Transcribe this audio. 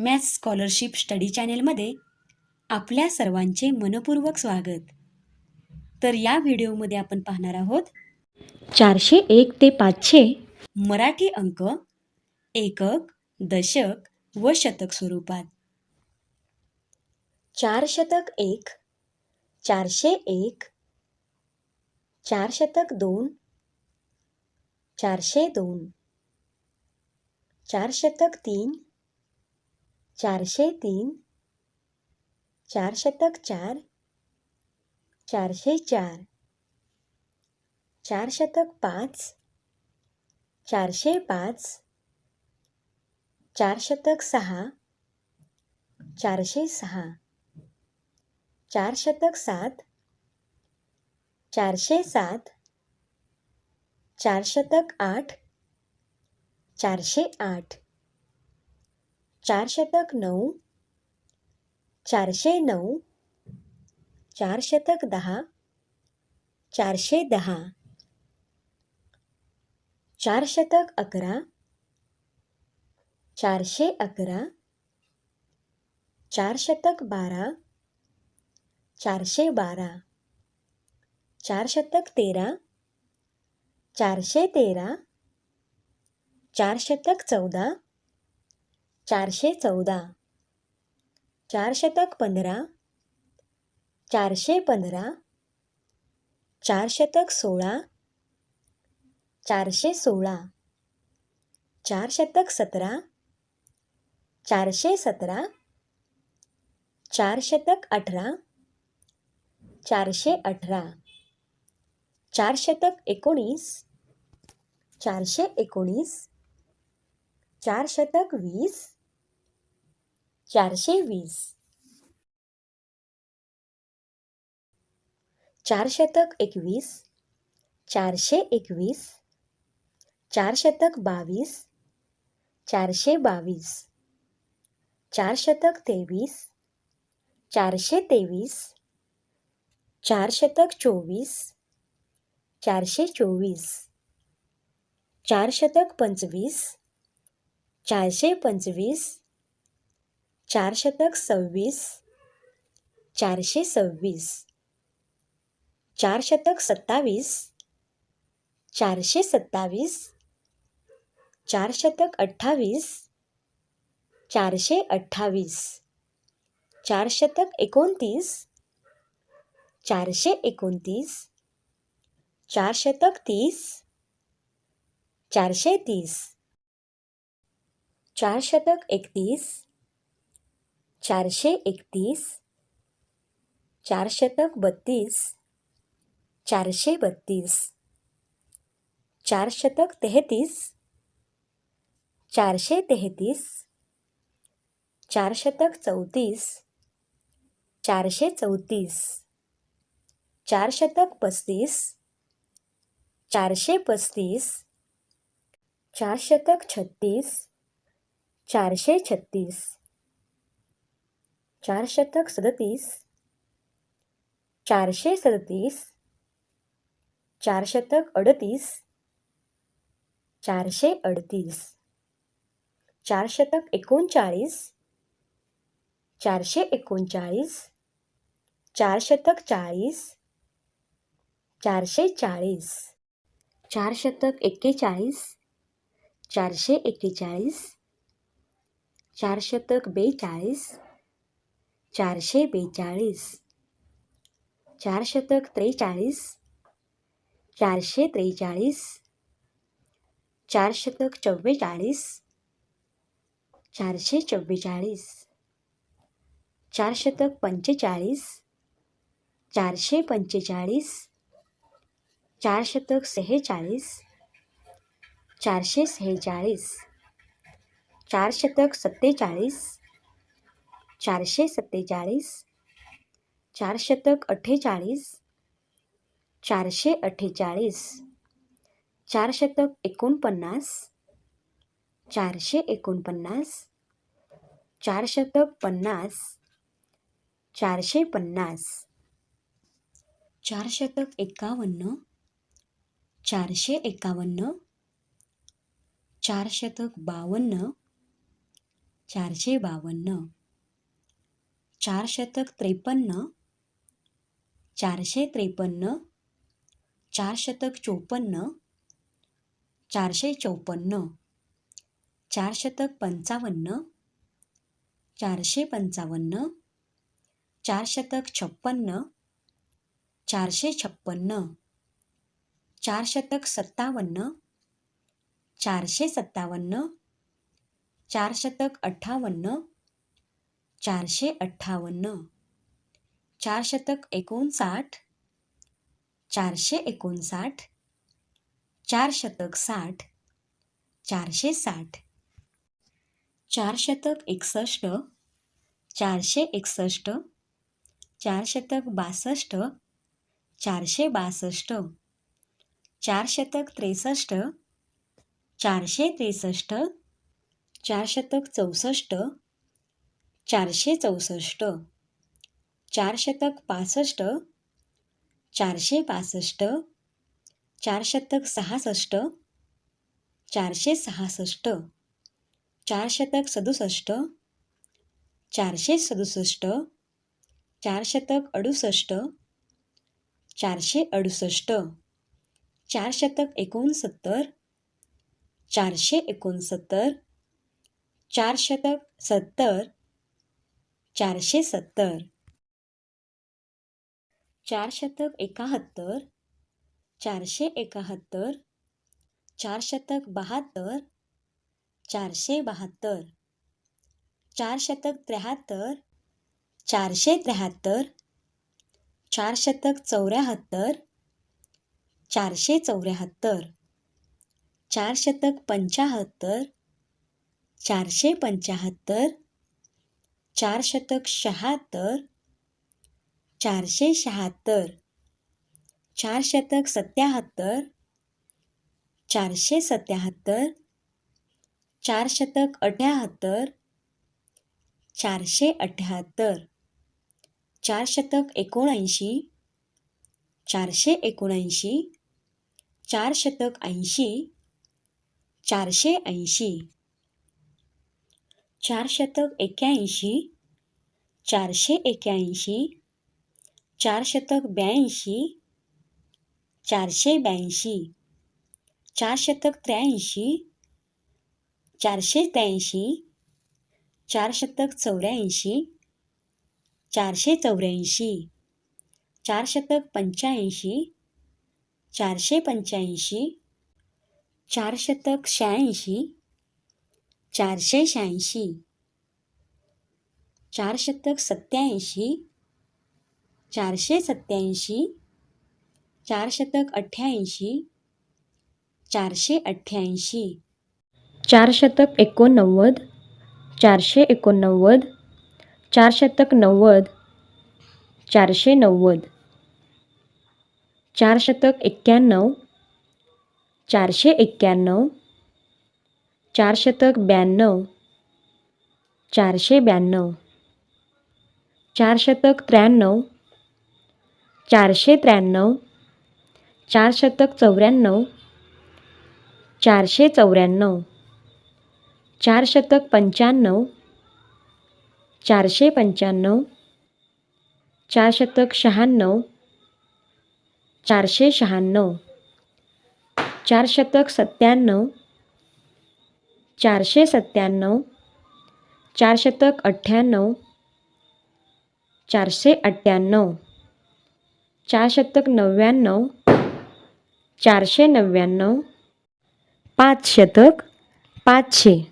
Maths scholarship study चॅनेलमध्ये आपल्या सर्वांचे मनपूर्वक स्वागत. तर या व्हिडिओमध्ये आपण पाहणार आहोत चारशे एक ते पाचशे मराठी अंक एकक दशक व शतक स्वरूपात. चार शतक एक चारशे एक चार शतक दोन चारशे दोन चार शतक तीन चारशे तीन चार शतक चार, चारशे चार चार शतक पाच, चारशे पाच चार शतक सहा, चारशे सहा चार शतक सात, चारशे सात चार शतक आठ, चारशे आठ. चार शतक नऊ चारशे नऊ चार शतक दहा चारशे दहा चार शतक अकरा चारशे अकरा चार शतक बारा चारशे बारा चार शतक तेरा चारशे तेरा चार शतक चौदा चारशे चौदा. चार शतक पंधरा. चारशे पंधरा. चार शतक सोळा. चारशे सोळा. चार शतक सतरा. चारशे सतरा. चार शतक अठरा. चारशे अठरा. चार शतक एकोणीस. चारशे एकोणीस. चार शतक वीस. चारशे वीस. चार शतक एकवीस चारशे एकवीस चार शतक बावीस चारशे बावीस चार शतक तेवीस चारशे तेवीस चार शतक चोवीस चारशे चोवीस चार शतक पंचवीस चारशे पंचवीस चार शतक सव्वीस चारशे सव्वीस चार शतक सत्तावीस चारशे सत्तावीस चार शतक अठ्ठावीस चारशे अठ्ठावीस चार शतक एकोणतीस चारशे एकोणतीस चार शतक तीस चारशे तीस चार शतक एकतीस चारशे एकतीस चार शतक बत्तीस चारशे बत्तीस चार शतक तेहतीस चारशे तेहतीस चार शतक चौतीस चारशे चौतीस चार शतक पस्तीस चारशे पस्तीस चार शतक छत्तीस चारशे छत्तीस चार शतक सदतीस चारशे सदतीस चार शतक अडतीस चारशे अडतीस चार शतक एकोणचाळीस चारशे एकोणचाळीस चार शतक चाळीस चारशे चाळीस चार शतक एक्केचाळीस चारशे एक्केचाळीस चार शतक बेचाळीस चारशे बेचाळीस. चार शतक त्रेचाळीस. चारशे त्रेचाळीस. चार शतक चव्वेचाळीस. चारशे चव्वेचाळीस. चार शतक पंचेचाळीस. चारशे पंचेचाळीस. चार शतक सेहेचाळीस. चारशे सेहेचाळीस. चार शतक सत्तेचाळीस. चारशे सत्तेचाळीस चार शतक अठ्ठेचाळीस चारशे अठ्ठेचाळीस चार शतक एकोणपन्नास चारशे एकोणपन्नास चार शतक पन्नास चारशे पन्नास चार शतक एकावन्न चारशे एकावन्न चार शतक बावन्न चारशे बावन्न. चार शतक त्रेपन्न चारशे त्रेपन्न चार शतक चोपन्न चारशे चौपन्न चार शतक पंचावन्न चारशे पंचावन्न चार शतक छप्पन्न चारशे छप्पन्न चार शतक सत्तावन्न चारशे सत्तावन्न चार शतक अठ्ठावन्न चारशे अठ्ठावन्न. चार शतक एकोणसाठ. चारशे एकोणसाठ. चार शतक साठ. चारशे साठ. चार शतक एकसष्ट. चारशे एकसष्ट. चार शतक बासष्ट. चारशे बासष्ट. चार शतक त्रेसष्ट. चारशे त्रेसष्ट. चार शतक चौसष्ट. चारशे चौसष्ट. चार शतक पासष्ट. चारशे पासष्ट. चार शतक सहासष्ट. चारशे सहासष्ट. चार शतक सदुसष्ट. चारशे सदुसष्ट. चार शतक अडुसष्ट. चारशे अडुसष्ट. चार शतक एकोणसत्तर. चारशे एकोणसत्तर. चार शतक सत्तर. चारशे सत्तर. चार शतक एकाहत्तर. चारशे एकाहत्तर. चार शतक बहात्तर. चारशे बहात्तर. चार शतक त्र्याहत्तर. चारशे त्र्याहत्तर. चार शतक चौऱ्याहत्तर. चारशे चौऱ्याहत्तर. चार शतक पंचाहत्तर. चारशे पंचाहत्तर. चार शतक शहात्तर चारशे शहात्तर चार शतक सत्याहत्तर चारशे सत्याहत्तर चार शतक अठ्याहत्तर चारशे अठ्याहत्तर चार शतक एकोणऐंशी चारशे एकोणऐंशी चार शतक ऐंशी चारशे ऐंशी चार शतक एक्याऐंशी चारशे एक्याऐंशी चार शतक ब्याऐंशी चारशे ब्याऐंशी चार शतक त्र्याऐंशी चारशे त्र्याऐंशी चार शतक चौऱ्याऐंशी चारशे चौऱ्याऐंशी चार शतक पंच्याऐंशी चारशे पंच्याऐंशी चार शतक शहाऐंशी चारशे शहाऐंशी चार शतक सत्याऐंशी चारशे सत्याऐंशी चार शतक अठ्ठ्याऐंशी. चारशे अठ्ठ्याऐंशी चार शतक एकोणनव्वद. चारशे एकोणनव्वद चार शतक नव्वद. चारशे नव्वद चार शतक एक्क्याण्णव. चारशे एक्क्याण्णव चार शतक ब्याण्णव. चारशे ब्याण्णव. चार शतक त्र्याण्णव. चारशे त्र्याण्णव. चार शतक चौऱ्याण्णव. चारशे चौऱ्याण्णव. चार शतक पंच्याण्णव. चारशे पंच्याण्णव. चार शतक शहाण्णव. चारशे शहाण्णव. चार शतक सत्त्याण्णव. चारशे सत्त्याण्णव चार शतक अठ्ठ्याण्णव चारशे अठ्ठ्याण्णव चार शतक नव्याण्णव चारशे नव्याण्णव पाच शतक पाचशे.